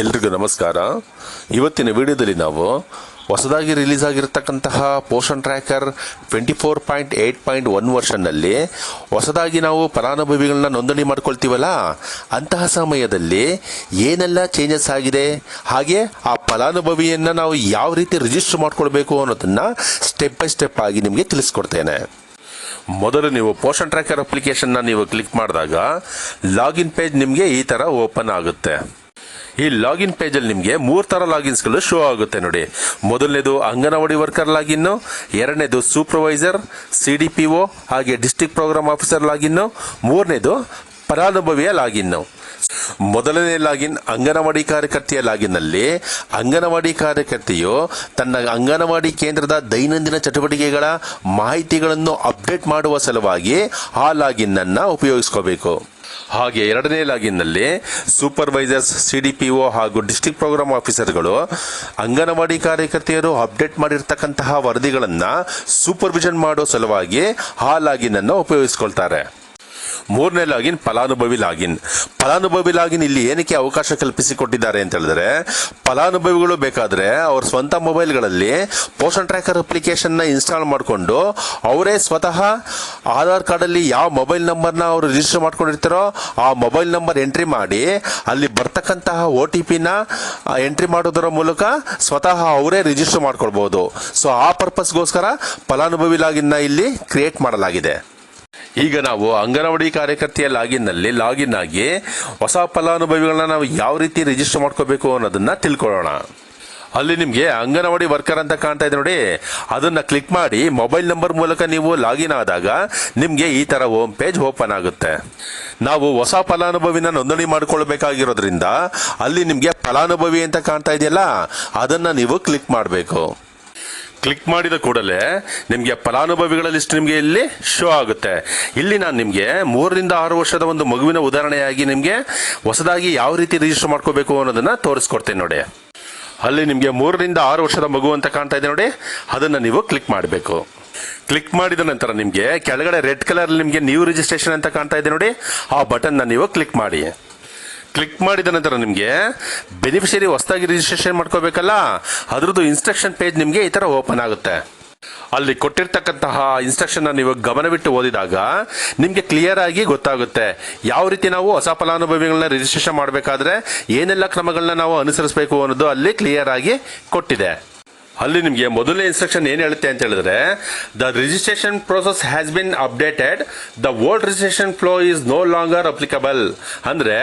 ಎಲ್ರಿಗೂ ನಮಸ್ಕಾರ. ಇವತ್ತಿನ ವಿಡಿಯೋದಲ್ಲಿ ನಾವು ಹೊಸದಾಗಿ release ಆಗಿರತಕ್ಕಂತಹ Poshan tracker twenty four point eight point one ವರ್ಷನ್ನಲ್ಲಿ ಹೊಸದಾಗಿ ನಾವು ಫಲಾನುಭವಿಗಳನ್ನ ನೋಂದಣಿ ಮಾಡ್ಕೊಳ್ತೀವಲ್ಲ, ಅಂತಹ ಸಮಯದಲ್ಲಿ ಏನೆಲ್ಲ ಚೇಂಜಸ್ ಆಗಿದೆ, ಹಾಗೆ ಆ ಫಲಾನುಭವಿಯನ್ನು ನಾವು ಯಾವ ರೀತಿ ರಿಜಿಸ್ಟರ್ ಮಾಡ್ಕೊಳ್ಬೇಕು ಅನ್ನೋದನ್ನು ಸ್ಟೆಪ್ ಬೈ ಸ್ಟೆಪ್ ಆಗಿ ನಿಮಗೆ ತಿಳಿಸ್ಕೊಡ್ತೇನೆ. ಮೊದಲು ನೀವು ಪೋಷನ್ ಟ್ರ್ಯಾಕರ್ ಅಪ್ಲಿಕೇಶನ್ನ ನೀವು ಕ್ಲಿಕ್ ಮಾಡಿದಾಗ ಲಾಗಿನ್ ಪೇಜ್ ನಿಮಗೆ ಈ ಥರ ಓಪನ್ ಆಗುತ್ತೆ. ಈ ಲಾಗಿನ್ ಪೇಜಲ್ಲಿ ನಿಮಗೆ ಮೂರು ಥರ ಲಾಗಿನ್ಸ್ಗಳು ಶೋ ಆಗುತ್ತೆ ನೋಡಿ. ಮೊದಲನೇದು ಅಂಗನವಾಡಿ ವರ್ಕರ್ ಲಾಗಿನ್ನು, ಎರಡನೇದು supervisor C D P O ಹಾಗೆ ಡಿಸ್ಟಿಕ್ ಪ್ರೋಗ್ರಾಮ್ ಆಫೀಸರ್ ಲಾಗಿನ್ನು, ಮೂರನೇದು ಫಲಾನುಭವಿಯ ಲಾಗಿನ್ನು. ಮೊದಲನೇ ಲಾಗಿನ್ ಅಂಗನವಾಡಿ ಕಾರ್ಯಕರ್ತೆಯ ಲಾಗಿನ್ನಲ್ಲಿ ಅಂಗನವಾಡಿ ಕಾರ್ಯಕರ್ತೆಯು ತನ್ನ ಅಂಗನವಾಡಿ ಕೇಂದ್ರದ ದೈನಂದಿನ ಚಟುವಟಿಕೆಗಳ ಮಾಹಿತಿಗಳನ್ನು ಅಪ್ಡೇಟ್ ಮಾಡುವ ಸಲುವಾಗಿ ಆ ಲಾಗಿನ್ ಅನ್ನ ಉಪಯೋಗಿಸ್ಕೋಬೇಕು. ಹಾಗೆ ಎರಡನೇ ಲಾಗಿನ್ನಲ್ಲಿ supervisors C D P O ಹಾಗೂ ಡಿಸ್ಟ್ರಿಕ್ಟ್ ಪ್ರೋಗ್ರಾಮ್ ಆಫೀಸರ್ಗಳು ಅಂಗನವಾಡಿ ಕಾರ್ಯಕರ್ತೆಯರು ಅಪ್ಡೇಟ್ ಮಾಡಿರ್ತಕ್ಕಂತಹ ವರದಿಗಳನ್ನು ಸೂಪರ್ವಿಷನ್ ಮಾಡೋ ಸಲುವಾಗಿ ಆ ಲಾಗಿನ್ ಅನ್ನು ಉಪಯೋಗಿಸ್ಕೊಳ್ತಾರೆ. ಮೂರನೇ ಲಾಗಿನ್ ಫಲಾನುಭವಿ ಲಾಗಿನ್. ಫಲಾನುಭವಿ ಲಾಗಿನ್ ಇಲ್ಲಿ ಏನಕ್ಕೆ ಅವಕಾಶ ಕಲ್ಪಿಸಿಕೊಟ್ಟಿದ್ದಾರೆ ಅಂತ ಹೇಳಿದ್ರೆ, ಫಲಾನುಭವಿಗಳು ಬೇಕಾದ್ರೆ ಅವ್ರ ಸ್ವಂತ ಮೊಬೈಲ್ಗಳಲ್ಲಿ ಪೋಷನ್ ಟ್ರ್ಯಾಕರ್ ಅಪ್ಲಿಕೇಶನ್ನ ಇನ್ಸ್ಟಾಲ್ ಮಾಡಿಕೊಂಡು ಅವರೇ ಸ್ವತಃ ಆಧಾರ್ ಕಾರ್ಡಲ್ಲಿ ಯಾವ ಮೊಬೈಲ್ ನಂಬರ್ನ ಅವರು ರಿಜಿಸ್ಟರ್ ಮಾಡ್ಕೊಂಡಿರ್ತಾರೋ ಆ ಮೊಬೈಲ್ ನಂಬರ್ ಎಂಟ್ರಿ ಮಾಡಿ ಅಲ್ಲಿ ಬರ್ತಕ್ಕಂತಹ ಒ ಟಿ ಪಿನ ಎಂಟ್ರಿ ಮಾಡೋದರ ಮೂಲಕ ಸ್ವತಃ ಅವರೇ ರಿಜಿಸ್ಟರ್ ಮಾಡ್ಕೊಳ್ಬಹುದು ಸೊ ಆ ಪರ್ಪಸ್ಗೋಸ್ಕರ ಫಲಾನುಭವಿ ಲಾಗಿನ್ನ ಇಲ್ಲಿ ಕ್ರಿಯೇಟ್ ಮಾಡಲಾಗಿದೆ. ಈಗ ನಾವು ಅಂಗನವಾಡಿ ಕಾರ್ಯಕರ್ತೆಯ ಲಾಗಿನ್ನಲ್ಲಿ ಲಾಗಿನ್ ಆಗಿ ಹೊಸ ಫಲಾನುಭವಿಗಳನ್ನ ನಾವು ಯಾವ ರೀತಿ ರಿಜಿಸ್ಟರ್ ಮಾಡ್ಕೋಬೇಕು ಅನ್ನೋದನ್ನ ತಿಳ್ಕೊಳ್ಳೋಣ. ಅಲ್ಲಿ ನಿಮಗೆ ಅಂಗನವಾಡಿ ವರ್ಕರ್ ಅಂತ ಕಾಣ್ತಾ ಇದೆ ನೋಡಿ. ಅದನ್ನ ಕ್ಲಿಕ್ ಮಾಡಿ ಮೊಬೈಲ್ ನಂಬರ್ ಮೂಲಕ ನೀವು ಲಾಗಿನ್ ಆದಾಗ ನಿಮಗೆ ಈ ತರ ಹೋಮ್ ಪೇಜ್ ಓಪನ್ ಆಗುತ್ತೆ. ನಾವು ಹೊಸ ಫಲಾನುಭವಿನ ನೋಂದಣಿ ಮಾಡ್ಕೊಳ್ಬೇಕಾಗಿರೋದ್ರಿಂದ ಅಲ್ಲಿ ನಿಮಗೆ ಫಲಾನುಭವಿ ಅಂತ ಕಾಣ್ತಾ ಇದೆಯಲ್ಲ, ಅದನ್ನ ನೀವು ಕ್ಲಿಕ್ ಮಾಡಬೇಕು. ಕ್ಲಿಕ್ ಮಾಡಿದ ಕೂಡಲೇ ನಿಮಗೆ ಫಲಾನುಭವಿಗಳ ಲಿಸ್ಟ್ ನಿಮಗೆ ಇಲ್ಲಿ ಶೋ ಆಗುತ್ತೆ. ಇಲ್ಲಿ ನಾನು ನಿಮಗೆ ಮೂರರಿಂದ ಆರು ವರ್ಷದ ಒಂದು ಮಗುವಿನ ಉದಾಹರಣೆಯಾಗಿ ನಿಮಗೆ ಹೊಸದಾಗಿ ಯಾವ ರೀತಿ ರಿಜಿಸ್ಟರ್ ಮಾಡ್ಕೋಬೇಕು ಅನ್ನೋದನ್ನು ತೋರಿಸ್ಕೊಡ್ತೇನೆ ನೋಡಿ. ಅಲ್ಲಿ ನಿಮಗೆ ಮೂರರಿಂದ ಆರು ವರ್ಷದ ಮಗು ಅಂತ ಕಾಣ್ತಾ ಇದೆ ನೋಡಿ. ಅದನ್ನು ನೀವು ಕ್ಲಿಕ್ ಮಾಡಬೇಕು. ಕ್ಲಿಕ್ ಮಾಡಿದ ನಂತರ ನಿಮಗೆ ಕೆಳಗಡೆ ರೆಡ್ ಕಲರ್ ನಿಮಗೆ ನ್ಯೂ ರಿಜಿಸ್ಟ್ರೇಷನ್ ಅಂತ ಕಾಣ್ತಾ ಇದೆ ನೋಡಿ. ಆ ಬಟನ್ನ ನೀವು ಕ್ಲಿಕ್ ಮಾಡಿ. ಕ್ಲಿಕ್ ಮಾಡಿದ ನಂತರ ನಿಮಗೆ ಬೆನಿಫಿಷರಿ ಹೊಸದಾಗಿ ರಿಜಿಸ್ಟ್ರೇಷನ್ ಮಾಡ್ಕೋಬೇಕಲ್ಲ? ಅದ್ರದ್ದು ಇನ್ಸ್ಟ್ರಕ್ಷನ್ ಪೇಜ್ ನಿಮಗೆ ಈ ಥರ ಓಪನ್ ಆಗುತ್ತೆ. ಅಲ್ಲಿ ಕೊಟ್ಟಿರ್ತಕ್ಕಂತಹ ಇನ್ಸ್ಟ್ರಕ್ಷನ್ ನೀವು ಗಮನವಿಟ್ಟು ಓದಿದಾಗ ನಿಮಗೆ ಕ್ಲಿಯರ್ ಆಗಿ ಗೊತ್ತಾಗುತ್ತೆ. ಯಾವ ರೀತಿ ನಾವು ಹೊಸ ಫಲಾನುಭವಿಗಳನ್ನ ರಿಜಿಸ್ಟ್ರೇಷನ್ ಮಾಡಬೇಕಾದ್ರೆ ಏನೆಲ್ಲ ಕ್ರಮಗಳನ್ನ ನಾವು ಅನುಸರಿಸಬೇಕು ಅನ್ನೋದು ಅಲ್ಲಿ ಕ್ಲಿಯರ್ ಆಗಿ ಕೊಟ್ಟಿದೆ. ಅಲ್ಲಿ ನಿಮಗೆ ಮೊದಲನೇ ಇನ್ಸ್ಟ್ರಕ್ಷನ್ ಏನು ಹೇಳುತ್ತೆ ಅಂತ ಹೇಳಿದ್ರೆ the registration process has been updated the old registration flow is no longer applicable ಅಂದರೆ,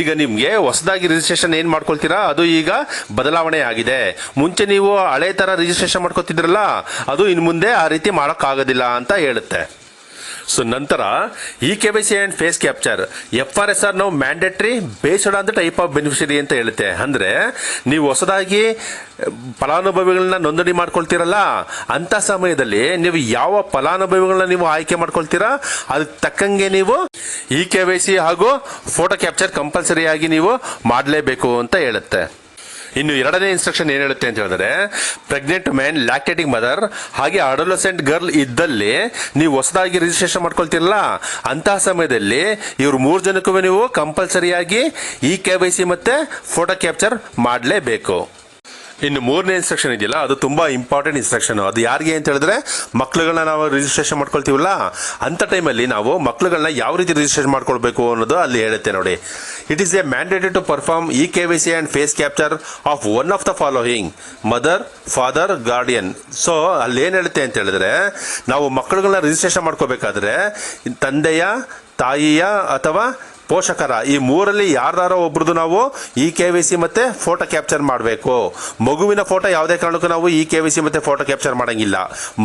ಈಗ ನಿಮಗೆ ಹೊಸದಾಗಿ ರಿಜಿಸ್ಟ್ರೇಷನ್ ಏನು ಮಾಡ್ಕೊಳ್ತೀರಾ? ಅದು ಈಗ ಬದಲಾವಣೆ ಆಗಿದೆ. ಮುಂಚೆ ನೀವು ಹಳೆ ಥರ ರಿಜಿಸ್ಟ್ರೇಷನ್ ಮಾಡ್ಕೊತಿದ್ರಲ್ಲ, ಅದು ಇನ್ನು ಮುಂದೆ ಆ ರೀತಿ ಮಾಡೋಕ್ಕಾಗೋದಿಲ್ಲ ಅಂತ ಹೇಳುತ್ತೆ. ಸೊ ನಂತರ E K Y C and face capture F R S R ನಾವು mandatory based on the type of beneficiary ಅಂತ ಹೇಳುತ್ತೆ. ಅಂದರೆ, ನೀವು ಹೊಸದಾಗಿ ಫಲಾನುಭವಿಗಳನ್ನ ನೋಂದಣಿ ಮಾಡ್ಕೊಳ್ತೀರಲ್ಲ, ಅಂಥ ಸಮಯದಲ್ಲಿ ನೀವು ಯಾವ ಫಲಾನುಭವಿಗಳನ್ನ ನೀವು ಆಯ್ಕೆ ಮಾಡ್ಕೊಳ್ತೀರಾ, ಅದಕ್ಕೆ ತಕ್ಕಂಗೆ ನೀವು ಇ ಕೆ ವೈ ಸಿ ಹಾಗೂ ಫೋಟೋ ಕ್ಯಾಪ್ಚರ್ ಕಂಪಲ್ಸರಿಯಾಗಿ ನೀವು ಮಾಡಲೇಬೇಕು ಅಂತ ಹೇಳುತ್ತೆ. ಇನ್ನು ಎರಡನೇ ಇನ್ಸ್ಟ್ರಕ್ಷನ್ ಏನು ಹೇಳುತ್ತೆ ಅಂತ ಹೇಳಿದ್ರೆ ಪ್ರೆಗ್ನೆಂಟ್ ಮ್ಯಾನ್ ಲ್ಯಾಕ್ಟೇಟಿಂಗ್ ಮದರ್ ಹಾಗೆ ಅಡೋಲಸೆಂಟ್ ಗರ್ಲ್ ಇದ್ದಲ್ಲಿ ನೀವು ಹೊಸದಾಗಿ ರಿಜಿಸ್ಟ್ರೇಷನ್ ಮಾಡ್ಕೊಳ್ತಿರಲ್ಲ, ಅಂತಹ ಸಮಯದಲ್ಲಿ ಇವ್ರು ಮೂರು ಜನಕ್ಕೂ ನೀವು ಕಂಪಲ್ಸರಿಯಾಗಿ ಇ ಕೆ ವೈ ಸಿ ಮತ್ತೆ ಫೋಟೋ ಕ್ಯಾಪ್ಚರ್ ಮಾಡಲೇಬೇಕು. ಇನ್ನು ಮೂರನೇ ಇನ್ಸ್ಟ್ರಕ್ಷನ್ ಇದೆಯಲ್ಲ, ಅದು ತುಂಬಾ ಇಂಪಾರ್ಟೆಂಟ್ ಇನ್ಸ್ಟ್ರಕ್ಷನ್ ಅದು ಯಾರಿಗೆ ಅಂತ ಹೇಳಿದ್ರೆ ಮಕ್ಳುಗಳನ್ನ ನಾವು ರಿಜಿಸ್ಟ್ರೇಷನ್ ಮಾಡ್ಕೊಳ್ತೀವಲ್ಲ, ಅಂತ ಟೈಮಲ್ಲಿ ನಾವು ಮಕ್ಳುಗಳನ್ನ ಯಾವ ರೀತಿ ರಿಜಿಸ್ಟ್ರೇಷನ್ ಮಾಡ್ಕೊಳ್ಬೇಕು ಅನ್ನೋದು ಅಲ್ಲಿ ಹೇಳುತ್ತೆ ನೋಡಿ. It is a mandated to perform E K V C and face capture of one of the following mother father guardian so ಅಲ್ಲಿ ಏನು ಹೇಳುತ್ತೆ ಅಂತ ಹೇಳಿದ್ರೆ, ನಾವು ಮಕ್ಕಳುಗಳನ್ನ ರಿಜಿಸ್ಟ್ರೇಷನ್ ಮಾಡ್ಕೋಬೇಕಾದ್ರೆ, ತಂದೆಯ, ತಾಯಿಯ ಅಥವಾ ಪೋಷಕರ ಈ ಮೂರಲ್ಲಿ ಯಾರ್ದಾರೋ ಒಬ್ರದ್ದು ನಾವು ಇ ಕೆ ವಿ ಸಿ ಮತ್ತೆ ಫೋಟೋ ಕ್ಯಾಪ್ಚರ್ ಮಾಡಬೇಕು. ಮಗುವಿನ ಫೋಟೋ ಯಾವುದೇ ಕಾರಣಕ್ಕೂ ನಾವು ಇ ಕೆ ವಿ ಸಿ ಮತ್ತೆ ಫೋಟೋ ಕ್ಯಾಪ್ಚರ್ ಮಾಡಂಗಿಲ್ಲ.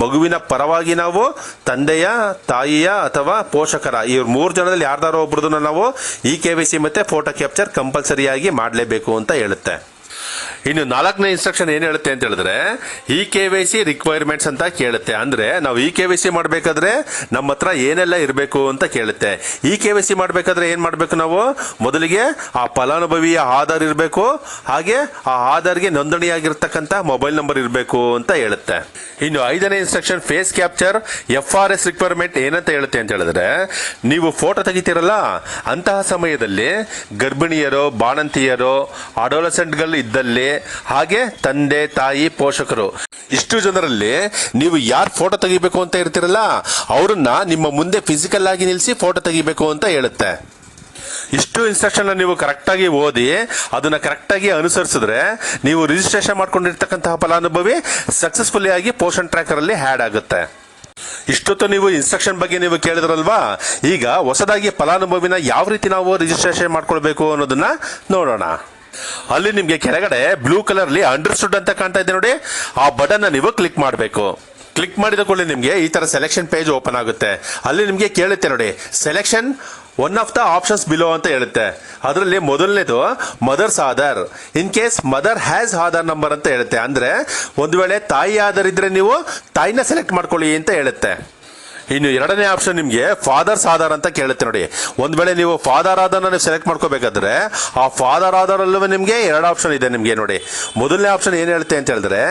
ಮಗುವಿನ ಪರವಾಗಿ ನಾವು ತಂದೆಯ, ತಾಯಿಯ ಅಥವಾ ಪೋಷಕರ ಈ ಮೂರು ಜನದಲ್ಲಿ ಯಾರ್ದಾರೋ ಒಬ್ರದ್ದು ನಾವು ಇ ಕೆ ವಿ ಸಿ ಮತ್ತೆ ಫೋಟೋ ಕ್ಯಾಪ್ಚರ್ ಕಂಪಲ್ಸರಿಯಾಗಿ ಮಾಡಲೇಬೇಕು ಅಂತ ಹೇಳುತ್ತೆ. ಇನ್ನು ನಾಲ್ಕನೇ ಇನ್ಸ್ಟ್ರಕ್ಷನ್ ಏನ್ ಹೇಳುತ್ತೆ ಅಂತ ಹೇಳಿದ್ರೆ E K Y C requirements ಅಂತ ಕೇಳುತ್ತೆ. ಅಂದ್ರೆ, ನಾವು ಇ ಕೆ ವೈ ಸಿ ಮಾಡಬೇಕಾದ್ರೆ ನಮ್ಮ ಹತ್ರ ಏನೆಲ್ಲ ಇರಬೇಕು ಅಂತ ಕೇಳುತ್ತೆ. ಇ ಕೆ ವೈ ಸಿ ಮಾಡಬೇಕಾದ್ರೆ ಏನ್ ಮಾಡಬೇಕು ನಾವು? ಮೊದಲಿಗೆ ಆ ಫಲಾನುಭವಿಯ ಆಧಾರ್ ಇರಬೇಕು, ಹಾಗೆ ಆ ಆಧಾರ್ಗೆ ನೋಂದಣಿಯಾಗಿರ್ತಕ್ಕಂಥ ಮೊಬೈಲ್ ನಂಬರ್ ಇರಬೇಕು ಅಂತ ಹೇಳುತ್ತೆ. ಇನ್ನು ಐದನೇ instruction face capture F R S requirement ಏನಂತ ಹೇಳುತ್ತೆ ಅಂತ ಹೇಳಿದ್ರೆ, ನೀವು ಫೋಟೋ ತೆಗಿತೀರಲ್ಲ, ಅಂತಹ ಸಮಯದಲ್ಲಿ ಗರ್ಭಿಣಿಯರು, ಬಾಣಂತಿಯರು ಅಡೋಲಸೆಂಟ್ಗಳು ಇದ್ದಲ್ಲಿ ಹಾಗೆ ತಂದೆ, ತಾಯಿ, ಪೋಷಕರು. ಇಷ್ಟು ಜನರಲ್ಲಿ ನೀವು ಯಾರು ಫೋಟೋ ತೆಗಿಬೇಕು ಅಂತ ಇರ್ತೀರಲ್ಲ ಅವ್ರನ್ನ ನಿಮ್ಮ ಮುಂದೆ ಫಿಸಿಕಲ್ ಆಗಿ ನಿಲ್ಲಿಸಿ ಫೋಟೋ ತೆಗಿಬೇಕು ಅಂತ ಹೇಳುತ್ತೆ. ಇಷ್ಟು ಇನ್ಸ್ಟ್ರಕ್ಷನ್ ನೀವು ಕರೆಕ್ಟ್ ಆಗಿ ಓದಿ, ಅದನ್ನ ಕರೆಕ್ಟ್ ಆಗಿ ಅನುಸರಿಸಿದ್ರೆ ನೀವು ರಿಜಿಸ್ಟ್ರೇಷನ್ ಮಾಡ್ಕೊಂಡಿರ್ತಕ್ಕಂತಹ ಫಲಾನುಭವಿ ಸಕ್ಸಸ್ಫುಲಿ ಆಗಿ ಪೋಷನ್ ಟ್ರ್ಯಾಕರ್ ಅಲ್ಲಿ ಹ್ಯಾಡ್ ಆಗುತ್ತೆ. ಇಷ್ಟೊತ್ತು ನೀವು ಇನ್ಸ್ಟ್ರಕ್ಷನ್ ಬಗ್ಗೆ ನೀವು ಕೇಳಿದ್ರಲ್ವಾ? ಈಗ ಹೊಸದಾಗಿ ಫಲಾನುಭವಿನ ಯಾವ ರೀತಿ ನಾವು ರಿಜಿಸ್ಟ್ರೇಷನ್ ಮಾಡ್ಕೊಳ್ಬೇಕು ಅನ್ನೋದನ್ನ ನೋಡೋಣ. ಅಲ್ಲಿ ನಿಮ್ಗೆ ಕೆಳಗಡೆ ಬ್ಲೂ ಕಲರ್ ಅಲ್ಲಿ ಅಂಡರ್ಸ್ಟುಡ್ ಅಂತ ಕಾಣ್ತಾ ಇದೆ ನೋಡಿ. ಆ ಬಟನ್ ನೀವು ಕ್ಲಿಕ್ ಮಾಡಬೇಕು. ಕ್ಲಿಕ್ ಮಾಡಿದ ಕೂಡಲೇ ನಿಮಗೆ ಈ ತರ ಸೆಲೆಕ್ಷನ್ ಪೇಜ್ ಓಪನ್ ಆಗುತ್ತೆ. ಅಲ್ಲಿ ನಿಮಗೆ ಕೇಳುತ್ತೆ ನೋಡಿ selection one of the options below ಅಂತ ಹೇಳುತ್ತೆ. ಅದರಲ್ಲಿ ಮೊದಲನೇದು mother's Aadhaar in case mother has Aadhaar number ಅಂತ ಹೇಳುತ್ತೆ. ಅಂದ್ರೆ, ಒಂದು ವೇಳೆ ತಾಯಿ ಆಧಾರ್ ಇದ್ರೆ ನೀವು ತಾಯಿನ ಸೆಲೆಕ್ಟ್ ಮಾಡ್ಕೊಳ್ಳಿ ಅಂತ ಹೇಳುತ್ತೆ. ಇನ್ನು ಎರಡನೇ ಆಪ್ಷನ್ ನಿಮಗೆ ಫಾದರ್ಸ್ ಆಧಾರ್ ಅಂತ ಕೇಳುತ್ತೆ ನೋಡಿ. ಒಂದ್ ವೇಳೆ ನೀವು ಫಾದರ್ ಆಧಾರ್ನ ನೀವು ಸೆಲೆಕ್ಟ್ ಮಾಡ್ಕೋಬೇಕಾದ್ರೆ, ಆ ಫಾದರ್ ಆಧಾರ್ ಅಲ್ಲೂ ನಿಮಗೆ ಎರಡು ಆಪ್ಷನ್ ಇದೆ ನಿಮಗೆ ನೋಡಿ. ಮೊದಲನೇ ಆಪ್ಷನ್ ಏನು ಹೇಳುತ್ತೆ ಅಂತ ಹೇಳಿದ್ರೆ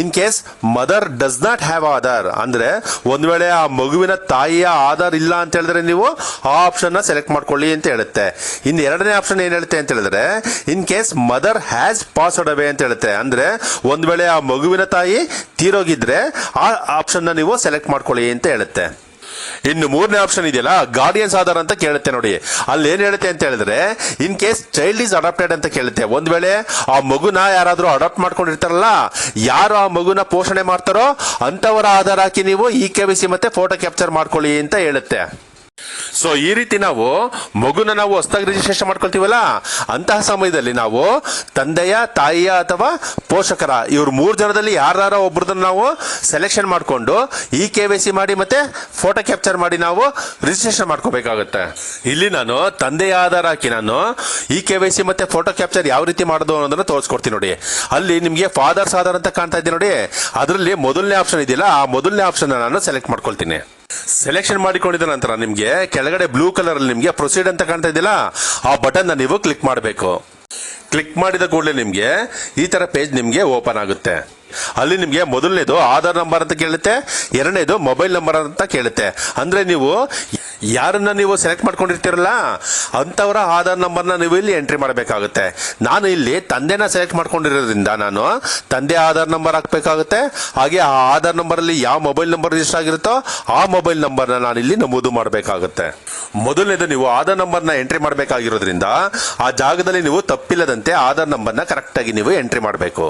in case mother does not have Aadhaar ಅಂದ್ರೆ ಒಂದ್ ವೇಳೆ ಆ ಮಗುವಿನ ತಾಯಿಯ ಆಧಾರ್ ಇಲ್ಲ ಅಂತ ಹೇಳಿದ್ರೆ ನೀವು ಆ ಆಪ್ಷನ್ನ ಸೆಲೆಕ್ಟ್ ಮಾಡ್ಕೊಳ್ಳಿ ಅಂತ ಹೇಳುತ್ತೆ. ಇನ್ನು ಎರಡನೇ ಆಪ್ಷನ್ ಏನ್ ಹೇಳುತ್ತೆ ಅಂತ ಹೇಳಿದ್ರೆ in case mother has passed away ಅಂತ ಹೇಳುತ್ತೆ, ಅಂದ್ರೆ ಒಂದ್ ವೇಳೆ ಆ ಮಗುವಿನ ತಾಯಿ ತೀರೋಗಿದ್ರೆ ಆ ಆಪ್ಷನ್ನ ನೀವು ಸೆಲೆಕ್ಟ್ ಮಾಡ್ಕೊಳ್ಳಿ ಅಂತ ಹೇಳುತ್ತೆ. ಇನ್ನು ಮೂರನೇ ಆಪ್ಷನ್ ಇದೆಯಲ್ಲ? ಗಾರ್ಡಿಯನ್ಸ್ ಆಧಾರ್ ಅಂತ ಕೇಳುತ್ತೆ ನೋಡಿ. ಅಲ್ಲಿ ಏನ್ ಹೇಳುತ್ತೆ ಅಂತ ಹೇಳಿದ್ರೆ in case child is adopted ಅಂತ ಕೇಳುತ್ತೆ. ಒಂದ್ ವೇಳೆ ಆ ಮಗುನ ಯಾರಾದ್ರೂ ಅಡಾಪ್ಟ್ ಮಾಡ್ಕೊಂಡಿರ್ತಾರಲ್ಲ, ಯಾರು ಆ ಮಗುನ ಪೋಷಣೆ ಮಾಡ್ತಾರೋ ಅಂತವರ ಆಧಾರ ಹಾಕಿ ನೀವು ಇ ಕೆ ಸಿ ಮತ್ತೆ ಫೋಟೋ ಕ್ಯಾಪ್ಚರ್ ಮಾಡ್ಕೊಳ್ಳಿ ಅಂತ ಹೇಳುತ್ತೆ. ಸೊ ಈ ರೀತಿ ನಾವು ಮಗುನ ನಾವು ಹೊಸದಾಗಿ ರಿಜಿಸ್ಟ್ರೇಷನ್ ಮಾಡ್ಕೊಳ್ತೀವಲ್ಲ, ಅಂತಹ ಸಮಯದಲ್ಲಿ ನಾವು ತಂದೆಯ, ತಾಯಿಯ ಅಥವಾ ಪೋಷಕರ, ಇವ್ರ ಮೂರು ಜನದಲ್ಲಿ ಯಾರ್ದಾರ ಒಬ್ರದನ್ನ ನಾವು ಸೆಲೆಕ್ಷನ್ ಮಾಡಿಕೊಂಡು ಈ ಕೆ ವೈ ಸಿ ಮಾಡಿ ಮತ್ತೆ ಫೋಟೋ ಕ್ಯಾಪ್ಚರ್ ಮಾಡಿ ನಾವು ರಿಜಿಸ್ಟ್ರೇಷನ್ ಮಾಡ್ಕೋಬೇಕಾಗುತ್ತೆ. ಇಲ್ಲಿ ನಾನು ತಂದೆಯ ಆಧಾರ ಹಾಕಿ ನಾನು ಈ ಕೆ ವೈ ಸಿ ಮತ್ತೆ ಫೋಟೋ ಕ್ಯಾಪ್ಚರ್ ಯಾವ ರೀತಿ ಮಾಡೋದು ಅನ್ನೋದನ್ನ ತೋರಿಸ್ಕೊಡ್ತೀನಿ ನೋಡಿ. ಅಲ್ಲಿ ನಿಮಗೆ ಫಾದರ್ಸ್ ಆಧಾರ್ ಅಂತ ಕಾಣ್ತಾ ಇದ್ದೀನಿ ನೋಡಿ. ಅದರಲ್ಲಿ ಮೊದಲನೇ ಆಪ್ಷನ್ ಇದೆಯಲ್ಲ, ಆ ಮೊದಲನೇ ಆಪ್ಷನ್ ನಾನು ಸೆಲೆಕ್ಟ್ ಮಾಡ್ಕೊಳ್ತೀನಿ. ಸೆಲೆಕ್ಷನ್ ಮಾಡಿಕೊಂಡಿದ ನಂತರ ನಿಮಗೆ ಕೆಳಗಡೆ ಬ್ಲೂ ಕಲರ್ ಅಲ್ಲಿ ನಿಮಗೆ ಪ್ರೊಸೀಡ್ ಅಂತ ಕಾಣ್ತಾ ಇದೆಯಲ್ಲ, ಆ ಬಟನ್ ನೀವು ಕ್ಲಿಕ್ ಮಾಡಬೇಕು. ಕ್ಲಿಕ್ ಮಾಡಿದ ಕೂಡಲೇ ನಿಮಗೆ ಈ ತರ ಪೇಜ್ ನಿಮಗೆ ಓಪನ್ ಆಗುತ್ತೆ. ಅಲ್ಲಿ ನಿಮಗೆ ಮೊದಲನೇದು ಆಧಾರ್ ನಂಬರ್ ಅಂತ ಕೇಳುತ್ತೆ, ಎರಡನೇದು ಮೊಬೈಲ್ ನಂಬರ್ ಅಂತ ಕೇಳುತ್ತೆ. ಅಂದ್ರೆ ನೀವು ಯಾರನ್ನ ನೀವು ಸೆಲೆಕ್ಟ್ ಮಾಡ್ಕೊಂಡಿರ್ತೀರಲ್ಲ ಅಂತವರ ಆಧಾರ್ ನಂಬರ್ನ ನೀವು ಇಲ್ಲಿ ಎಂಟ್ರಿ ಮಾಡಬೇಕಾಗುತ್ತೆ. ನಾನು ಇಲ್ಲಿ ತಂದೆನ ಸೆಲೆಕ್ಟ್ ಮಾಡ್ಕೊಂಡಿರೋದ್ರಿಂದ ನಾನು ತಂದೆ ಆಧಾರ್ ನಂಬರ್ ಹಾಕಬೇಕಾಗುತ್ತೆ. ಹಾಗೆ ಆ ಆಧಾರ್ ನಂಬರ್ ಅಲ್ಲಿ ಯಾವ ಮೊಬೈಲ್ ನಂಬರ್ ರಿಜಿಸ್ಟರ್ ಆಗಿರುತ್ತೋ ಆ ಮೊಬೈಲ್ ನಂಬರ್ನ ನಾನು ಇಲ್ಲಿ ನಮೂದು ಮಾಡಬೇಕಾಗುತ್ತೆ. ಮೊದಲನೇದು ನೀವು ಆಧಾರ್ ನಂಬರ್ನ ಎಂಟ್ರಿ ಮಾಡಬೇಕಾಗಿರೋದ್ರಿಂದ ಆ ಜಾಗದಲ್ಲಿ ನೀವು ತಪ್ಪಿಲ್ಲದಂತೆ ಆಧಾರ್ ನಂಬರ್ನ ಕರೆಕ್ಟ್ ಆಗಿ ನೀವು ಎಂಟ್ರಿ ಮಾಡಬೇಕು.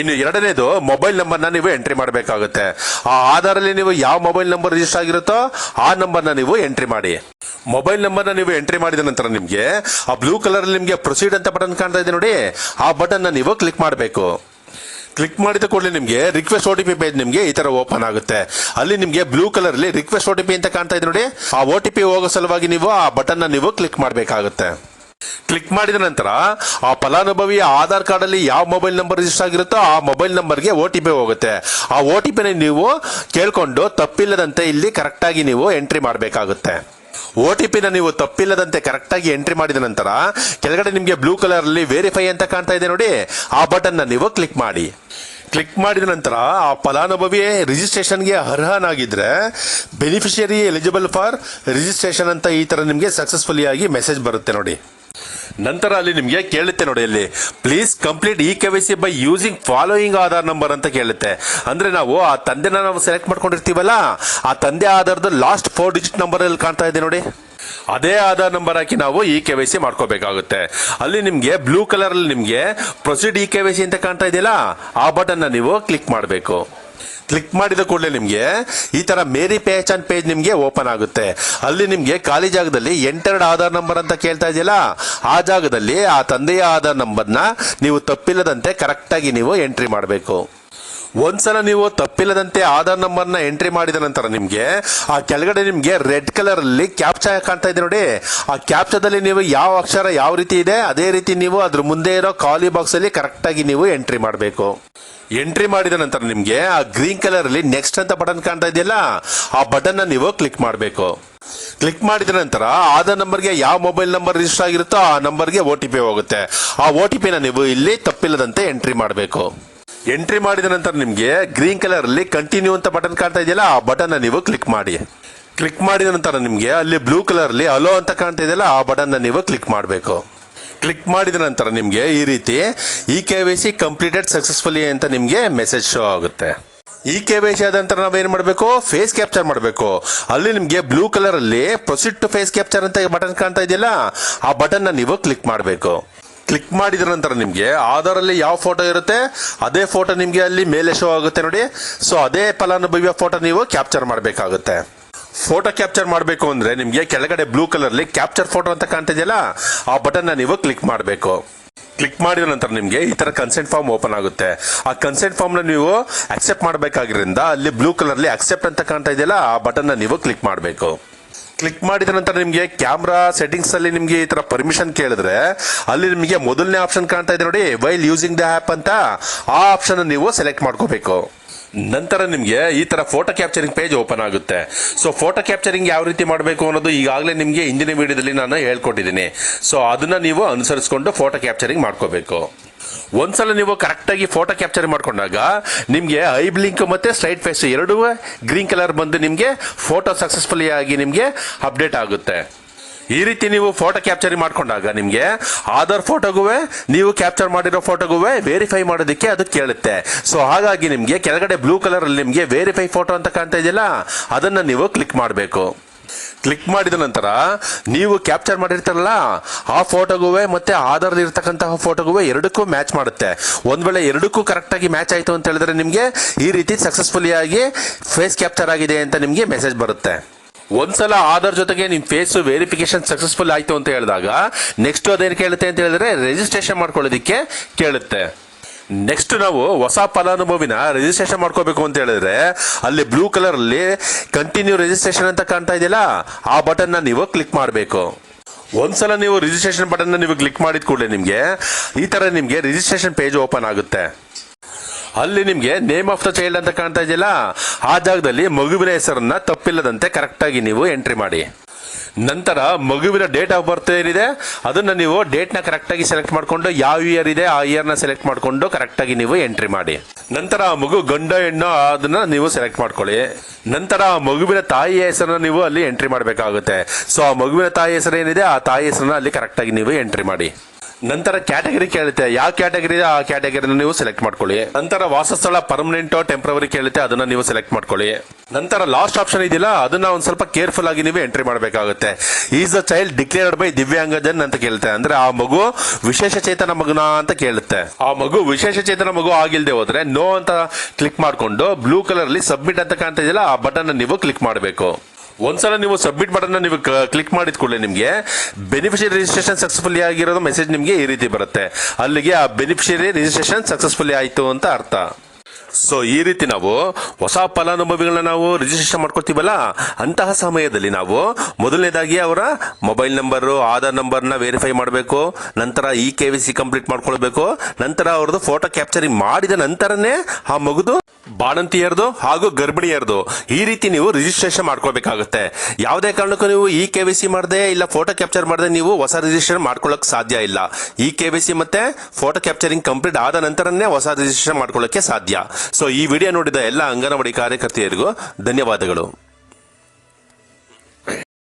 ಇನ್ನು ಎರಡನೇದು ಮೊಬೈಲ್ ನಂಬರ್ನ ನೀವು ಎಂಟ್ರಿ ಮಾಡಬೇಕಾಗುತ್ತೆ. ಆ ಆಧಾರಲ್ಲಿ ನೀವು ಯಾವ ಮೊಬೈಲ್ ನಂಬರ್ ರಿಜಿಸ್ಟರ್ ಆಗಿರುತ್ತೋ ಆ ನಂಬರ್ನ ನೀವು ಎಂಟ್ರಿ ಮಾಡಿ. ಮೊಬೈಲ್ ನಂಬರ್ನ ನೀವು ಎಂಟ್ರಿ ಮಾಡಿದ ನಂತರ ನಿಮಗೆ ಆ ಬ್ಲೂ ಕಲರ್ ನಿಮಗೆ ಪ್ರೊಸೀಡ್ ಅಂತ ಬಟನ್ ಕಾಣ್ತಾ ಇದೆ ನೋಡಿ, ಆ ಬಟನ್ ನೀವು ಕ್ಲಿಕ್ ಮಾಡಬೇಕು. ಕ್ಲಿಕ್ ಮಾಡಿದ ಕೂಡಲೇ ನಿಮಗೆ request O T P page ನಿಮಗೆ ಈ ತರ ಓಪನ್ ಆಗುತ್ತೆ. ಅಲ್ಲಿ ನಿಮಗೆ ಬ್ಲೂ ಕಲರ್ ಅಲ್ಲಿ ರಿಕ್ವೆಸ್ಟ್ ಓ ಟಿ ಪಿ ಅಂತ ಕಾಣ್ತಾ ಇದೆ ನೋಡಿ, ಆ ಓ ಟಿ ಪಿ ಹೋಗೋ ಸಲುವಾಗಿ ನೀವು ಆ ಬಟನ್ ನೀವು ಕ್ಲಿಕ್ ಮಾಡಬೇಕಾಗುತ್ತೆ. ಕ್ಲಿಕ್ ಮಾಡಿದ ನಂತರ ಆ ಫಲಾನುಭವಿಯ ಆಧಾರ್ ಕಾರ್ಡ್ ಅಲ್ಲಿ ಯಾವ ಮೊಬೈಲ್ ನಂಬರ್ ರಿಜಿಸ್ಟರ್ ಆಗಿರುತ್ತೋ ಆ ಮೊಬೈಲ್ ನಂಬರ್ಗೆ ಒ ಟಿ ಪಿ ಹೋಗುತ್ತೆ. ಆ ಒ ಟಿ ಪಿನ ನೀವು ಕೇಳ್ಕೊಂಡು ತಪ್ಪಿಲ್ಲದಂತೆ ಇಲ್ಲಿ ಕರೆಕ್ಟಾಗಿ ನೀವು ಎಂಟ್ರಿ ಮಾಡಬೇಕಾಗುತ್ತೆ. ಒ ಟಿ ಪಿನ ನೀವು ತಪ್ಪಿಲ್ಲದಂತೆ ಕರೆಕ್ಟಾಗಿ ಎಂಟ್ರಿ ಮಾಡಿದ ನಂತರ ಕೆಳಗಡೆ ನಿಮಗೆ ಬ್ಲೂ ಕಲರ್ ಅಲ್ಲಿ ವೆರಿಫೈ ಅಂತ ಕಾಣ್ತಾ ಇದೆ ನೋಡಿ. ಆ ಬಟನ್ ನೀವು ಕ್ಲಿಕ್ ಮಾಡಿ. ಕ್ಲಿಕ್ ಮಾಡಿದ ನಂತರ ಆ ಫಲಾನುಭವಿ ರಿಜಿಸ್ಟ್ರೇಷನ್ಗೆ ಅರ್ಹನಾಗಿದ್ರೆ ಬೆನಿಫಿಷಿಯರಿ ಎಲಿಜಿಬಲ್ ಫಾರ್ ರಿಜಿಸ್ಟ್ರೇಷನ್ ಅಂತ ಈ ತರ ನಿಮಗೆ ಸಕ್ಸಸ್ಫುಲಿ ಆಗಿ ಮೆಸೇಜ್ ಬರುತ್ತೆ ನೋಡಿ. ನಂತರ ಅಲ್ಲಿ ನಿಮಗೆ ಕೇಳುತ್ತೆ ನೋಡಿ ಅಲ್ಲಿ. Please complete E K Y C by using following Aadhaar number ಅಂತ ಕೇಳುತ್ತೆ. ಅಂದ್ರೆ ನಾವು ಆ ತಂದೆನ ನಾವು ಸೆಲೆಕ್ಟ್ ಮಾಡ್ಕೊಂಡಿರ್ತೀವಲ್ಲ, ಆ ತಂದೆ ಆಧಾರದ ಲಾಸ್ಟ್ ಫೋರ್ ಡಿಜಿಟ್ ನಂಬರ್ ಅಲ್ಲಿ ಕಾಣ್ತಾ ಇದೆ ನೋಡಿ. ಅದೇ ಆಧಾರ್ ನಂಬರ್ ಹಾಕಿ ನಾವು ಇ ಕೆ ವೈ ಸಿ ಮಾಡ್ಕೋಬೇಕಾಗುತ್ತೆ. ಅಲ್ಲಿ ನಿಮಗೆ ಬ್ಲೂ ಕಲರ್ ಅಲ್ಲಿ ನಿಮಗೆ proceed E K Y C ಅಂತ ಕಾಣ್ತಾ ಇದೆಯಲ್ಲ, ಆ ಬಟನ್ ನೀವು ಕ್ಲಿಕ್ ಮಾಡಬೇಕು. ಕ್ಲಿಕ್ ಮಾಡಿದ ಕೂಡಲೇ ನಿಮಗೆ ಈ ತರ ಮೇರಿ ಪೆಹಚಾನ್ ಪೇಜ್ ನಿಮಗೆ ಓಪನ್ ಆಗುತ್ತೆ. ಅಲ್ಲಿ ನಿಮಗೆ ಖಾಲಿ ಜಾಗದಲ್ಲಿ ಎಂಟರ್ಡ್ ಆಧಾರ್ ನಂಬರ್ ಅಂತ ಕೇಳ್ತಾ ಇದೆಯಲ್ಲ, ಆ ಜಾಗದಲ್ಲಿ ಆ ತಂದೆಯ ಆಧಾರ್ ನಂಬರ್ನ ನೀವು ತಪ್ಪಿಲ್ಲದಂತೆ ಕರೆಕ್ಟಾಗಿ ನೀವು ಎಂಟ್ರಿ ಮಾಡಬೇಕು. ಒಂದ್ಸಲ ನೀವು ತಪ್ಪಿಲ್ಲದಂತೆ ಆಧಾರ್ ನಂಬರ್ನ ಎಂಟ್ರಿ ಮಾಡಿದ ನಂತರ ನಿಮಗೆ ಆ ಕೆಳಗಡೆ ನಿಮಗೆ ರೆಡ್ ಕಲರ್ ಅಲ್ಲಿ ಕ್ಯಾಪ್ಚಾ ಕಾಣ್ತಾ ಇದೆ ನೋಡಿ. ಆ ಕ್ಯಾಪ್ಚಾದಲ್ಲಿ ನೀವು ಯಾವ ಅಕ್ಷರ ಯಾವ ರೀತಿ ಇದೆ, ಅದೇ ರೀತಿ ನೀವು ಅದ್ರ ಮುಂದೆ ಇರೋ ಖಾಲಿ ಬಾಕ್ಸ್ ಅಲ್ಲಿ ಕರೆಕ್ಟ್ ಆಗಿ ನೀವು ಎಂಟ್ರಿ ಮಾಡಬೇಕು. ಎಂಟ್ರಿ ಮಾಡಿದ ನಂತರ ನಿಮಗೆ ಆ ಗ್ರೀನ್ ಕಲರ್ ಅಲ್ಲಿ ನೆಕ್ಸ್ಟ್ ಅಂತ ಬಟನ್ ಕಾಣ್ತಾ ಇದೆಯಲ್ಲ, ಆ ಬಟನ್ ನೀವು ಕ್ಲಿಕ್ ಮಾಡಬೇಕು. ಕ್ಲಿಕ್ ಮಾಡಿದ ನಂತರ ಆಧಾರ್ ನಂಬರ್ಗೆ ಯಾವ ಮೊಬೈಲ್ ನಂಬರ್ ರಿಜಿಸ್ಟರ್ ಆಗಿರುತ್ತೋ ಆ ನಂಬರ್ಗೆ ಒ ಟಿ ಪಿ ಹೋಗುತ್ತೆ. ಆ ಒ ಟಿ ಪಿನ ನೀವು ಇಲ್ಲಿ ತಪ್ಪಿಲ್ಲದಂತೆ ಎಂಟ್ರಿ ಮಾಡಬೇಕು. ಎಂಟ್ರಿ ಮಾಡಿದ ನಂತರ ನಿಮಗೆ ಗ್ರೀನ್ ಕಲರ್ ಅಲ್ಲಿ ಕಂಟಿನ್ಯೂ ಅಂತ ಬಟನ್ ಕಾಣ್ತಾ ಇದೆಯಲ್ಲ, ಆ ಬಟನ್ ನೀವು ಕ್ಲಿಕ್ ಮಾಡಿ. ಕ್ಲಿಕ್ ಮಾಡಿದ ನಂತರ ನಿಮಗೆ ಅಲ್ಲಿ ಬ್ಲೂ ಕಲರ್ ಅಲ್ಲಿ ಅಲೋ ಅಂತ ಕಾಣ್ತಾ ಇದೆಯಲ್ಲ, ಆ ಬಟನ್ ನೀವು ಕ್ಲಿಕ್ ಮಾಡಬೇಕು. ಕ್ಲಿಕ್ ಮಾಡಿದ ನಂತರ ನಿಮಗೆ ಈ ರೀತಿ E K Y C completed successfully ಅಂತ ನಿಮಗೆ ಮೆಸೇಜ್ ಶೋ ಆಗುತ್ತೆ. ಇ ಕೆ ವೈ ಸಿ ಆದ ನಂತರ ನಾವೇನು ಮಾಡಬೇಕು? ಫೇಸ್ ಕ್ಯಾಪ್ಚರ್ ಮಾಡಬೇಕು. ಅಲ್ಲಿ ನಿಮಗೆ ಬ್ಲೂ ಕಲರ್ ಅಲ್ಲಿ ಪ್ರೊಸಿಡ್ ಟು ಫೇಸ್ ಕ್ಯಾಪ್ಚರ್ ಅಂತ ಬಟನ್ ಕಾಣ್ತಾ ಇದೆಯಲ್ಲ, ಆ ಬಟನ್ ನೀವು ಕ್ಲಿಕ್ ಮಾಡಬೇಕು. ಕ್ಲಿಕ್ ಮಾಡಿದ ನಂತರ ನಿಮಗೆ ಆಧಾರಲ್ಲಿ ಯಾವ ಫೋಟೋ ಇರುತ್ತೆ, ಅದೇ ಫೋಟೋ ನಿಮಗೆ ಅಲ್ಲಿ ಮೇಲೆ ಶೋ ಆಗುತ್ತೆ ನೋಡಿ. ಸೊ ಅದೇ ಫಲಾನುಭವಿಯ ಫೋಟೋ ನೀವು ಕ್ಯಾಪ್ಚರ್ ಮಾಡಬೇಕಾಗುತ್ತೆ. ಫೋಟೋ ಕ್ಯಾಪ್ಚರ್ ಮಾಡಬೇಕು ಅಂದ್ರೆ ನಿಮಗೆ ಕೆಳಗಡೆ ಬ್ಲೂ ಕಲರ್ ಅಲ್ಲಿ ಕ್ಯಾಪ್ಚರ್ ಫೋಟೋ ಅಂತ ಕಾಣ್ತಿದೆಯಲ್ಲ, ಆ ಬಟನ್ ನೀವು ಕ್ಲಿಕ್ ಮಾಡಬೇಕು. ಕ್ಲಿಕ್ ಮಾಡಿದ ನಂತರ ನಿಮಗೆ ಈ ತರ ಕನ್ಸೆಂಟ್ ಫಾರ್ಮ್ ಓಪನ್ ಆಗುತ್ತೆ. ಆ ಕನ್ಸೆಂಟ್ ಫಾರ್ಮ್ನ ನೀವು ಅಕ್ಸೆಪ್ಟ್ ಮಾಡಬೇಕಾಗಿರಿಂದ ಅಲ್ಲಿ ಬ್ಲೂ ಕಲರ್ ಅಲ್ಲಿ ಅಕ್ಸೆಪ್ಟ್ ಅಂತ ಕಾಣ್ತಾ ಇದೆಯಲ್ಲ, ಆ ಬಟನ್ ನೀವು ಕ್ಲಿಕ್ ಮಾಡಬೇಕು. ಕ್ಲಿಕ್ ಮಾಡಿದ ನಂತರ ನಿಮಗೆ ಕ್ಯಾಮ್ರಾ ಸೆಟ್ಟಿಂಗ್ಸ್ ಅಲ್ಲಿ ನಿಮಗೆ ಈ ತರ ಪರ್ಮಿಷನ್ ಕೇಳಿದ್ರೆ, ಅಲ್ಲಿ ನಿಮಗೆ ಮೊದಲನೇ ಆಪ್ಷನ್ ಕಾಣ್ತಾ ಇದೆ ನೋಡಿ ವೈಲ್ ಯೂಸಿಂಗ್ ದ ಆಪ್ ಅಂತ ಆ ಆಪ್ಷನ್ ನೀವು ಸೆಲೆಕ್ಟ್ ಮಾಡ್ಕೋಬೇಕು. ನಂತರ ನಿಮಗೆ ಈ ತರ ಫೋಟೋ ಕ್ಯಾಪ್ಚರಿಂಗ್ ಪೇಜ್ ಓಪನ್ ಆಗುತ್ತೆ. ಸೊ ಫೋಟೋ ಕ್ಯಾಪ್ಚರಿಂಗ್ ಯಾವ ರೀತಿ ಮಾಡಬೇಕು ಅನ್ನೋದು ಈಗಾಗಲೇ ನಿಮಗೆ ಹಿಂದಿನ ವಿಡಿಯೋದಲ್ಲಿ ನಾನು ಹೇಳ್ಕೊಟ್ಟಿದ್ದೀನಿ. ಸೊ ಅದನ್ನ ನೀವು ಅನುಸರಿಸಿಕೊಂಡು ಫೋಟೋ ಕ್ಯಾಪ್ಚರಿಂಗ್ ಮಾಡ್ಕೋಬೇಕು. ಒಂದ್ಸಲ ನೀವು ಕರೆಕ್ಟಾಗಿ ಫೋಟೋ ಕ್ಯಾಪ್ಚರ್ ಮಾಡ್ಕೊಂಡಾಗ ನಿಮಗೆ ಐ ಬ್ಲಿಂಕ್ ಮತ್ತೆ ಸ್ಟ್ರೈಟ್ ಫೇಸ್ ಎರಡೂ ಗ್ರೀನ್ ಕಲರ್ ಬಂದು ನಿಮಗೆ ಫೋಟೋ ಸಕ್ಸಸ್ಫುಲಿ ಆಗಿ ನಿಮಗೆ ಅಪ್ಡೇಟ್ ಆಗುತ್ತೆ. ಈ ರೀತಿ ನೀವು ಫೋಟೋ ಕ್ಯಾಪ್ಚರ್ ಮಾಡ್ಕೊಂಡಾಗ ನಿಮಗೆ ಆಧಾರ್ ಫೋಟೋಗೂ ನೀವು ಕ್ಯಾಪ್ಚರ್ ಮಾಡಿರೋ ಫೋಟೋಗೂ ವೆರಿಫೈ ಮಾಡೋದಕ್ಕೆ ಅದು ಕೇಳುತ್ತೆ. ಸೊ ಹಾಗಾಗಿ ನಿಮಗೆ ಕೆಳಗಡೆ ಬ್ಲೂ ಕಲರ್ ಅಲ್ಲಿ ನಿಮಗೆ ವೆರಿಫೈ ಫೋಟೋ ಅಂತ ಕಾಣ್ತಾ ಇದೆಯಲ್ಲ, ಅದನ್ನ ನೀವು ಕ್ಲಿಕ್ ಮಾಡಬೇಕು. ಕ್ಲಿಕ್ ಮಾಡಿದ ನಂತರ ನೀವು ಕ್ಯಾಪ್ಚರ್ ಮಾಡಿರ್ತಾರಲ್ಲ, ಆ ಫೋಟೋಗುವೆ ಮತ್ತೆ ಆಧಾರ್ ಇರ್ತಕ್ಕಂತಹ ಫೋಟೋಗೂ ಎರಡಕ್ಕೂ ಮ್ಯಾಚ್ ಮಾಡುತ್ತೆ. ಒಂದ್ ವೇಳೆ ಎರಡಕ್ಕೂ ಕರೆಕ್ಟ್ ಆಗಿ ಮ್ಯಾಚ್ ಆಯ್ತು ಅಂತ ಹೇಳಿದ್ರೆ ನಿಮಗೆ ಈ ರೀತಿ ಸಕ್ಸಸ್ಫುಲಿ ಆಗಿ ಫೇಸ್ ಕ್ಯಾಪ್ಚರ್ ಆಗಿದೆ ಅಂತ ನಿಮಗೆ ಮೆಸೇಜ್ ಬರುತ್ತೆ. ಒಂದ್ಸಲ ಆಧಾರ್ ಜೊತೆಗೆ ನಿಮ್ ಫೇಸ್ ವೆರಿಫಿಕೇಶನ್ ಸಕ್ಸಸ್ಫುಲ್ ಆಯ್ತು ಅಂತ ಹೇಳಿದಾಗ ನೆಕ್ಸ್ಟ್ ಅದೇನು ಕೇಳುತ್ತೆ ಅಂತ ಹೇಳಿದ್ರೆ ರಿಜಿಸ್ಟ್ರೇಷನ್ ಮಾಡ್ಕೊಳ್ಳೋದಿಕ್ಕೆ ಕೇಳುತ್ತೆ. ನೆಕ್ಸ್ಟ್ ನಾವು ಹೊಸ ಫಲಾನುಭವಿನ ರಿಜಿಸ್ಟ್ರೇಷನ್ ಮಾಡ್ಕೋಬೇಕು ಅಂತ ಹೇಳಿದ್ರೆ, ಅಲ್ಲಿ ಬ್ಲೂ ಕಲರ್ ಅಲ್ಲಿ ಕಂಟಿನ್ಯೂ ರಿಜಿಸ್ಟ್ರೇಷನ್ ಅಂತ ಕಾಣ್ತಾ ಇದೆಯಲ್ಲ, ಆ ಬಟನ್ ನೀವು ಕ್ಲಿಕ್ ಮಾಡಬೇಕು. ಒಂದ್ಸಲ ನೀವು ರಿಜಿಸ್ಟ್ರೇಷನ್ ಬಟನ್ ನೀವು ಕ್ಲಿಕ್ ಮಾಡಿದ ಕೂಡಲೇ ನಿಮಗೆ ಈ ತರ ನಿಮಗೆ ರಿಜಿಸ್ಟ್ರೇಷನ್ ಪೇಜ್ ಓಪನ್ ಆಗುತ್ತೆ. ಅಲ್ಲಿ ನಿಮಗೆ ನೇಮ್ ಆಫ್ ದ ಚೈಲ್ಡ್ ಅಂತ ಕಾಣ್ತಾ ಇದೆಯಲ್ಲ, ಆ ಜಾಗದಲ್ಲಿ ಮಗುವಿನ ಹೆಸರನ್ನ ತಪ್ಪಿಲ್ಲದಂತೆ ಕರೆಕ್ಟಾಗಿ ನೀವು ಎಂಟ್ರಿ ಮಾಡಿ. ನಂತರ ಮಗುವಿನ ಡೇಟ್ ಆಫ್ ಬರ್ತ್ ಏನಿದೆ, ಅದನ್ನ ನೀವು ಡೇಟ್ನ ಕರೆಕ್ಟ್ ಆಗಿ ಸೆಲೆಕ್ಟ್ ಮಾಡಿಕೊಂಡು ಯಾವ ಇಯರ್ ಇದೆ, ಆ ಇಯರ್ನ ಸೆಲೆಕ್ಟ್ ಮಾಡಿಕೊಂಡು ಕರೆಕ್ಟಾಗಿ ನೀವು ಎಂಟ್ರಿ ಮಾಡಿ. ನಂತರ ಆ ಮಗು ಗಂಡ, ಹೆಣ್ಣು, ಅದನ್ನ ನೀವು ಸೆಲೆಕ್ಟ್ ಮಾಡ್ಕೊಳ್ಳಿ. ನಂತರ ಆ ಮಗುವಿನ ತಾಯಿ ಹೆಸರನ್ನ ನೀವು ಅಲ್ಲಿ ಎಂಟ್ರಿ ಮಾಡಬೇಕಾಗುತ್ತೆ. ಸೊ ಆ ಮಗುವಿನ ತಾಯಿ ಹೆಸರು ಏನಿದೆ, ಆ ತಾಯಿ ಹೆಸರನ್ನ ಅಲ್ಲಿ ಕರೆಕ್ಟಾಗಿ ನೀವು ಎಂಟ್ರಿ ಮಾಡಿ. ನಂತರ ಕ್ಯಾಟಗರಿ ಕೇಳುತ್ತೆ. ಯಾವ ಕ್ಯಾಟಗರಿ ಆ ಕ್ಯಾಟಗರಿನ ನೀವು ಸೆಲೆಕ್ಟ್ ಮಾಡ್ಕೊಳ್ಳಿ. ನಂತರ ವಾಸಸ್ಥಳ ಪರ್ಮನೆಂಟ್ ಟೆಂಪ್ರವರಿ ಕೇಳುತ್ತೆ, ಅದನ್ನ ನೀವು ಸೆಲೆಕ್ಟ್ ಮಾಡ್ಕೊಳ್ಳಿ. ನಂತರ ಲಾಸ್ಟ್ ಆಪ್ಷನ್ ಇದೆಯಲ್ಲ, ಅದನ್ನ ಒಂದ್ ಸ್ವಲ್ಪ ಕೇರ್ಫುಲ್ ಆಗಿ ನೀವು ಎಂಟ್ರಿ ಮಾಡಬೇಕಾಗುತ್ತೆ. Is the child declared by divyangjan ಅಂತ ಕೇಳುತ್ತೆ. ಅಂದ್ರೆ ಆ ಮಗು ವಿಶೇಷ ಚೇತನ ಮಗುನ ಅಂತ ಕೇಳುತ್ತೆ. ಆ ಮಗು ವಿಶೇಷ ಚೇತನ ಮಗು ಆಗಿಲ್ದೆ ಹೋದ್ರೆ ನೋ ಅಂತ ಕ್ಲಿಕ್ ಮಾಡಿಕೊಂಡು ಬ್ಲೂ ಕಲರ್ ಅಲ್ಲಿ ಸಬ್ಮಿಟ್ ಅಂತ ಕಾಣ್ತಾ ಇದೆಯಲ್ಲ, ಆ ಬಟನ್ ನೀವು ಕ್ಲಿಕ್ ಮಾಡಬೇಕು. ಒಂದ್ಸಲ ನೀವು ಸಬ್ಮಿಟ್ ಬಟನ್ ನೀವು ಕ್ಲಿಕ್ ಮಾಡಿದ ಕೂಡಲೇ ನಿಮಗೆ ಬೆನಿಫಿಷಿಯರಿ ರಿಜಿಸ್ಟ್ರೇಷನ್ ಸಕ್ಸಸ್ಫುಲಿ ಆಗಿರೋದು ಮೆಸೇಜ್ ನಿಮಗೆ ಈ ರೀತಿ ಬರುತ್ತೆ. ಅಲ್ಲಿಗೆ ಆ ಬೆನಿಫಿಷಿಯರಿ ರಿಜಿಸ್ಟ್ರೇಷನ್ ಸಕ್ಸಸ್ಫುಲಿ ಆಯಿತು ಅಂತ ಅರ್ಥ. ಸೊ ಈ ರೀತಿ ನಾವು ಹೊಸ ಫಲಾನುಭವಿಗಳನ್ನ ನಾವು ರಿಜಿಸ್ಟ್ರೇಷನ್ ಮಾಡ್ಕೊತೀವಲ್ಲ ಅಂತಹ ಸಮಯದಲ್ಲಿ ನಾವು ಮೊದಲನೇದಾಗಿ ಅವರ ಮೊಬೈಲ್ ನಂಬರು ಆಧಾರ್ ನಂಬರ್ನ ವೆರಿಫೈ ಮಾಡಬೇಕು, ನಂತರ E K Y C complete ಮಾಡ್ಕೊಳ್ಬೇಕು, ನಂತರ ಅವ್ರದ್ದು ಫೋಟೋ ಕ್ಯಾಪ್ಚರಿಂಗ್ ಮಾಡಿದ ನಂತರನೇ ಆ ಮಗುದು ಬಾಣಂತಿಯರ್ದು ಹಾಗೂ ಗರ್ಭಿಣಿಯರ್ದು ಈ ರೀತಿ ನೀವು ರಿಜಿಸ್ಟ್ರೇಷನ್ ಮಾಡ್ಕೋಬೇಕಾಗುತ್ತೆ ಯಾವುದೇ ಕಾರಣಕ್ಕೂ ನೀವು ಇ ಕೆ ವಿ ಸಿ ಮಾಡದೆ ಇಲ್ಲ ಫೋಟೋ ಕ್ಯಾಪ್ಚರ್ ಮಾಡದೆ ನೀವು ಹೊಸ ರಿಜಿಸ್ಟ್ರೇಷನ್ ಮಾಡ್ಕೊಳ್ಳೋಕೆ ಸಾಧ್ಯ ಇಲ್ಲ. ಇ ಕೆ ವಿ ಸಿ ಮತ್ತೆ ಫೋಟೋ ಕ್ಯಾಪ್ಚರಿಂಗ್ ಕಂಪ್ಲೀಟ್ ಆದ ನಂತರನೇ ಹೊಸ ರಿಜಿಸ್ಟ್ರೇಷನ್ ಮಾಡ್ಕೊಳ್ಳೋಕೆ ಸಾಧ್ಯ. ಸೊ ಈ ವಿಡಿಯೋ ನೋಡಿದ ಎಲ್ಲ ಅಂಗನವಾಡಿ ಕಾರ್ಯಕರ್ತೆಯರಿಗೂ ಧನ್ಯವಾದಗಳು.